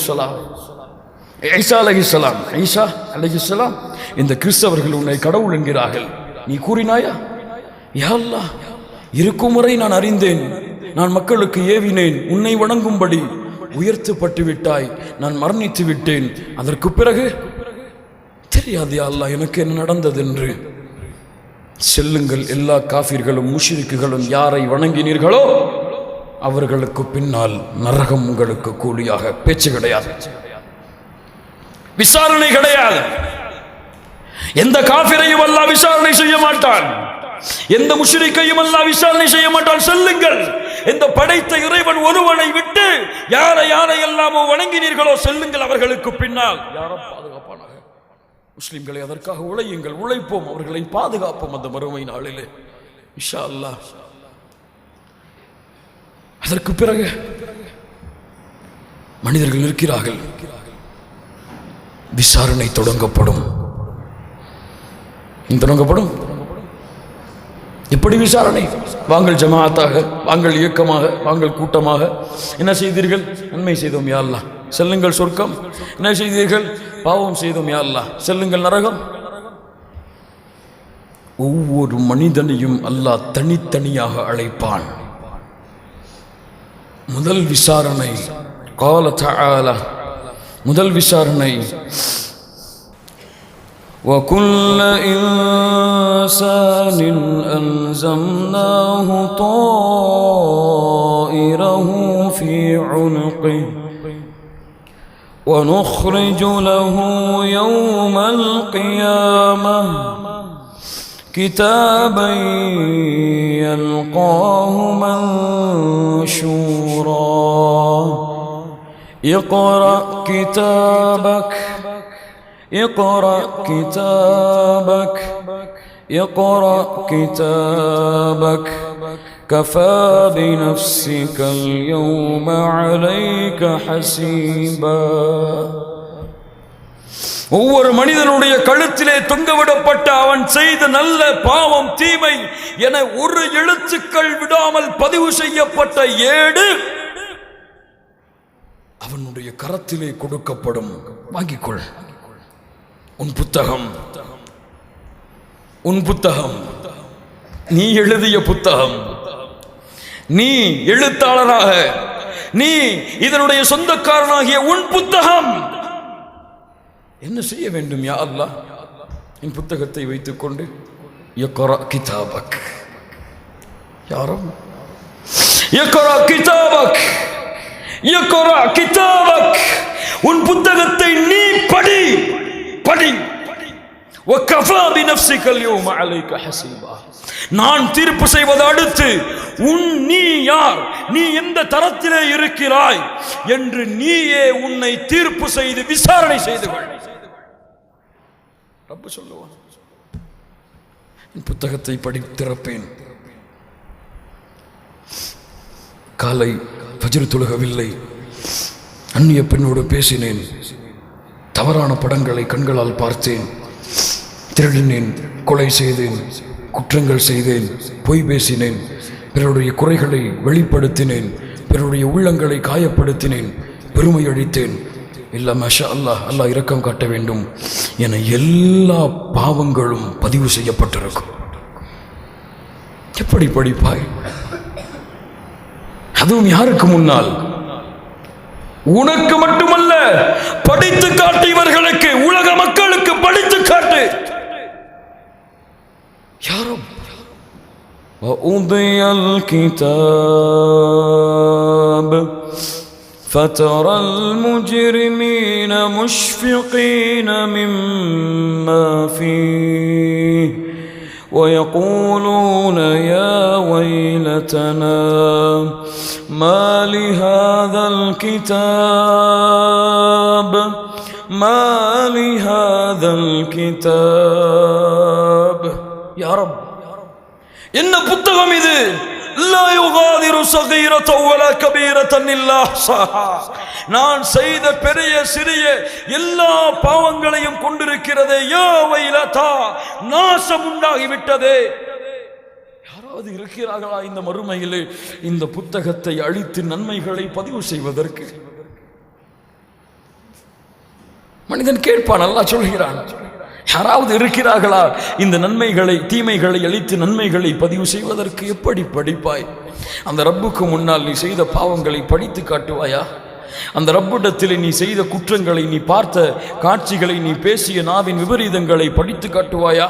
அலைஹிஸ்ஸலாம் ஈசா அலைஹிஸ்ஸலாம் ஈசா அலைஹிஸ்ஸலாம் இந்த கிறிஸ்தவர்கள் உன்னை கடவுள் என்கிறார்கள். நீ கூறினாயா? யாழ்லா இருக்கும் வரை நான் அறிந்தேன். நான் மக்களுக்கு ஏவினேன். உன்னை வணங்கும்படி உயர்த்தப்பட்டு விட்டாய். நான் மரணித்து விட்டேன். அதற்கு பிறகு தெரியாது யா அல்லாஹ் எனக்கு என்ன நடந்தது என்று செல்லுங்கள் எல்லா காஃபிர்களும் முஷிரிக்குகளும் யாரை வணங்கினீர்களோ அவர்களுக்கு பின்னால் நரகம் உங்களுக்கு கூலியாக பேச்சு கிடையாது. விசாரணை கிடையாது. எந்த காபிரையும் அல்லா விசாரணை செய்ய மாட்டான். எந்த முஷரிக்கையும் அல்லா விசாரணை செய்ய மாட்டான். செல்லுங்கள். இந்த படைத்த இறைவன் ஒருவனை விட்டு யாரை யாரை எல்லாமோ வணங்கினீர்களோ செல்லுங்கள் அவர்களுக்கு பின்னால். யாரோ பாதுகாப்பானாக? முஸ்லிம்களை அதற்காக உழையுங்கள். உழைப்போம். அவர்களை பாதுகாப்போம் அந்த மறுமை நாளிலே. இஷா அல்லாஹ். அதற்கு பிறகு மனிதர்கள் இருக்கிறார்கள் விசாரணை தொடங்கப்படும். தொடங்கப்படும். எப்படி விசாரணை? வாங்கள் ஜமாத்தாக வாங்கள் இயக்கமாக வாங்கள் கூட்டமாக. என்ன செய்தீர்கள்? நன்மை செய்தோம் யா செல்லுங்கள் சொர்க்கம். என்ன செய்தீர்கள்? பாவம் செய்தோம் யா செல்லுங்கள் நரகம். ஒவ்வொரு மனிதனையும் அல்லாஹ் தனித்தனியாக அழைப்பான். முதல் விசாரணை கால தஆலா முதல் விசாரணை وكل إنسان ألزمناه طائره في عنقه ونخرج له يوم القيامة كتابا يلقاه منشورا اقرأ كتابك اقرأ كتابك اقرأ كتابك كفى بنفسك اليوم عليك حسيبا ஒவ்வொரு மனிதனுடைய கழுத்திலே தொங்கவிடப்பட்ட அவன் செய்த நல்ல பாவம் தீமை என ஒரு எழுத்துக்கள் விடாமல் பதிவு செய்யப்பட்ட ஏடு அவனுடைய கரத்திலே கொடுக்கப்படும். வாங்கிக்கொள். உன் புத்தகம். உன் புத்தகம். நீ எழுதிய புத்தகம். நீ எழுத்தாளராக. நீ இதனுடைய சொந்தக்காரனாகிய உன் புத்தகம். என்ன செய்ய வேண்டும் யா அல்லாஹ்? என் புத்தகத்தை வைத்துக்கொண்டு கிதாபக். யாரும் கிதாபக். இயக்கோரா கிதாபக். உன் புத்தகத்தை நீ படி படி. நான் தீர்ப்பு செய்வது அடுத்து உன் நீ யார்? நீ எந்த தரத்திலே இருக்கிறாய்? என்று நீயே உன்னை தீர்ப்பு செய்து விசாரணை செய்து கொள். சொல்லுவான் புத்தகத்தை படித்திருப்பேன் காலை ஃபஜ்ர் தொழுகவில்லை அந்நிய பெண்ணோடு பேசினேன். தவறான படங்களை கண்களால் பார்த்தேன். திருடினேன் கொலை செய்தேன் குற்றங்கள் செய்தேன் பொய் பேசினேன். பிறருடைய குறைகளை வெளிப்படுத்தினேன். பிறருடைய உள்ளங்களை காயப்படுத்தினேன். பெருமை அழித்தேன் இல்லை மஷா அல்லாஹ் அல்லாஹ் இரக்கம் காட்ட வேண்டும் என எல்லா பாவங்களும் பதிவு செய்யப்பட்டிருக்கும். எப்படி படிப்பாய்? அதுவும் யாருக்கு முன்னால் உனக்கு மட்டுமல்ல படித்து காட்டு இவர்களுக்கு உலக மக்களுக்கு படித்து காட்டு யாரும் وأضي الكتاب فترى المجرمين مشفقين مما فيه ويقولون يا ويلتنا ما لهذا الكتاب ما لهذا الكتاب يا رب என்ன புத்தகம் இது லா யுகாதிரு சகீரத வலா கபீரத்தன் நான் செய்த பெரிய சிறிய எல்லா பாவங்களையும் கொண்டிருக்கிறதே. யா வைலதா நாசம் உண்டாகிவிட்டதே. யாராவது இருக்கிறார்களா இந்த மறுமையிலே? இந்த புத்தகத்தை அழித்து நன்மைகளை பதிவு செய்வதற்கு. மனிதன் கேட்பான் நல்லா சொல்கிறான். யாராவது இருக்கிறார்களா? இந்த நன்மைகளை தீமைகளை அழித்து நன்மைகளை பதிவு செய்வதற்கு எப்படி படிப்பாய்? அந்த ரப்புக்கு முன்னால் நீ செய்த பாவங்களை படித்து காட்டுவாயா? அந்த ரப்பிடத்தில் நீ செய்த குற்றங்களை நீ பார்த்த காட்சிகளை நீ பேசிய நாவின் விபரீதங்களை படித்து காட்டுவாயா?